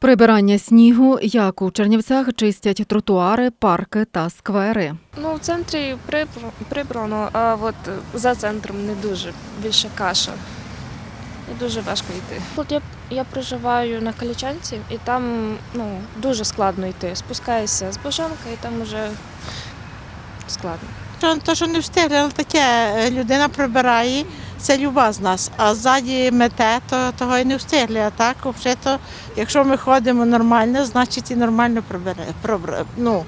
Прибирання снігу, як у Чернівцях чистять тротуари, парки та сквери. Ну, в центрі прибр- прибрано, а от за центром не дуже. Більше каша. І дуже важко йти. От я, я проживаю на Калічанці, і там ну, дуже складно йти. Спускаєшся з Божанка, і там вже складно. То, що не встигли, але таке е, людина прибирає, це люба з нас. А ззаді мете, то того і не встигли. А так, взагалі, то, якщо ми ходимо нормально, значить і нормально прибере, пробра- ну,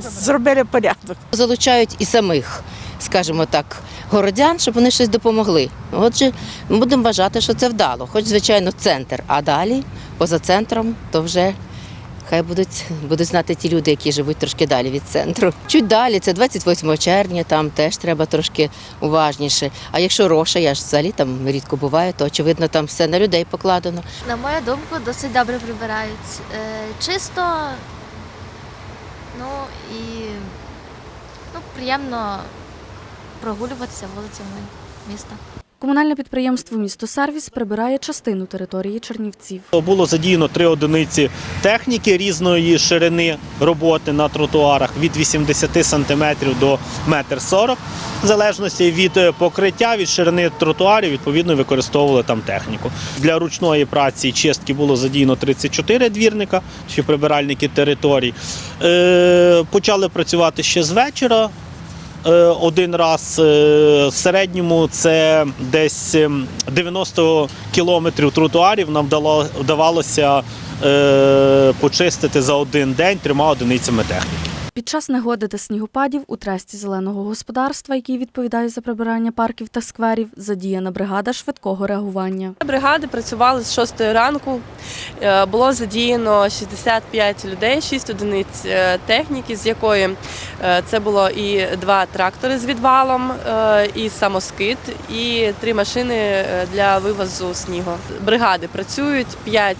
зробили порядок. залучають і самих, скажімо так, городян, щоб вони щось допомогли. Отже, ми будемо вважати, що це вдало, хоч, звичайно, центр, а далі, поза центром, то вже хай будуть, будуть знати ті люди, які живуть трошки далі від центру. Чуть далі, це 28 червня, там теж треба трошки уважніше. А якщо роша, я ж взагалі там рідко буваю, то очевидно там все на людей покладено. На мою думку, досить добре прибирають. Е, чисто, ну і ну, приємно прогулюватися вулицями міста. Комунальне підприємство Місто Сервіс прибирає частину території Чернівців. Було задіяно три одиниці техніки різної ширини роботи на тротуарах від 80 см до 1,40 м. В залежності від е, покриття, від ширини тротуарів, відповідно, використовували там техніку. Для ручної праці і чистки було задіяно 34 двірника чи прибиральники територій. Е, почали працювати ще з вечора. Е, один раз е, в середньому це десь ем, 90 кілометрів тротуарів нам вдавалося е, почистити за один день трьома одиницями техніки. Під час негоди та снігопадів у тресті зеленого господарства, який відповідає за прибирання парків та скверів, задіяна бригада швидкого реагування. Бригади працювали з 6 ранку. Е, Було задіяно 65 людей, 6 одиниць е, техніки, з якої е, це було і два трактори з відвалом, і самоскид, і три машини для вивозу снігу. Бригади працюють 5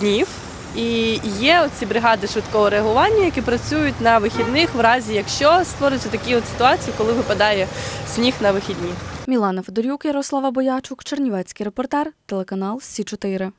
днів. І є ці бригади швидкого реагування, які працюють на вихідних, в разі якщо створюються такі от ситуації, коли випадає сніг на вихідні. Мілана Федорюк, Ярослава Боячук, Чернівецький репортер, телеканал Сі 4